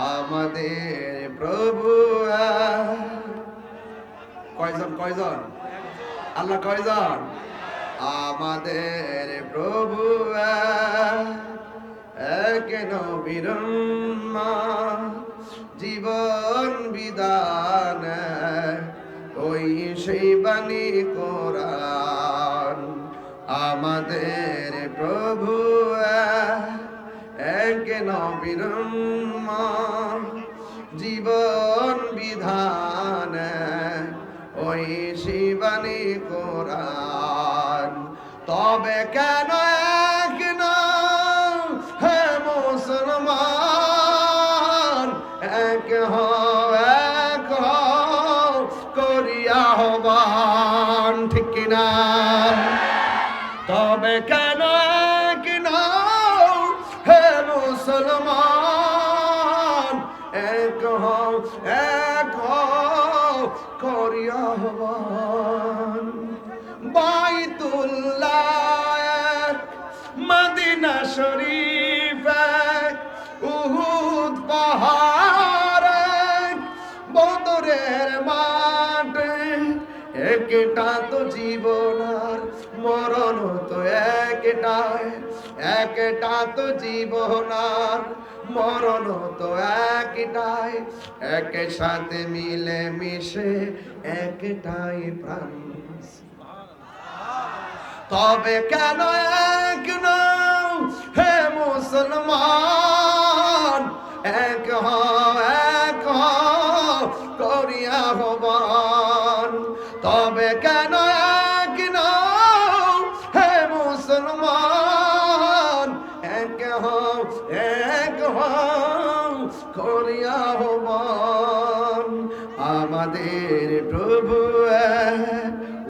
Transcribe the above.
আমাদের প্রভু। কয়জন কয়জন আল্লাহ কয়জন আমাদের প্রভু এক। এক নবীর মা জীবন বিদান। ওই সেই বাণী কোরআন আমাদের প্রভু। এক নবীর জীবন বিধান, ওই শিবানী কোরআন। তবে কেন এক এক করিয়া ঠিক তবে কেন এক হও করিয়া হবান বাইতুল্লাহ, মদিনা শরীফ, উহুদ পাহাড়, বদরের মাঠে, একটা তো জীবন আর মরণ তো একটা তো জীবন মরণ তো একটাই এক সাথে মিলে মিশে একটাই প্রাণ। তবে কেন এক নও হে মুসলমান? এক হও এক হও, করিয়া হবান তবে কেন এক এক করি আহ্বান। আমাদের প্রভু